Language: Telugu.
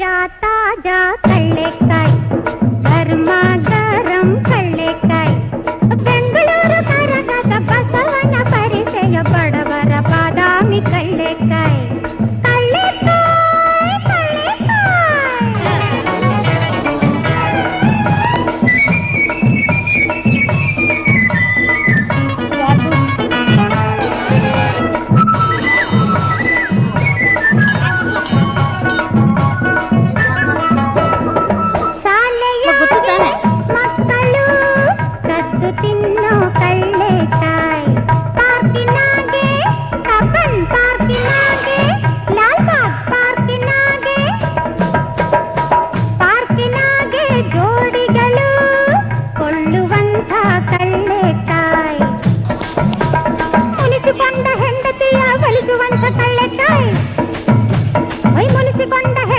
తాజా తాజా కళ్ళెకాయ్ ధర్మా గరం కళ్ళెకాయ్ ಬೆಂಗಳೂರು ಕರಗದ ಬಸವನ ಪರಿಚಯ ಬಡವರ ಬಾದಾಮಿ ಕಳ್ಳೇಕಾಯಿ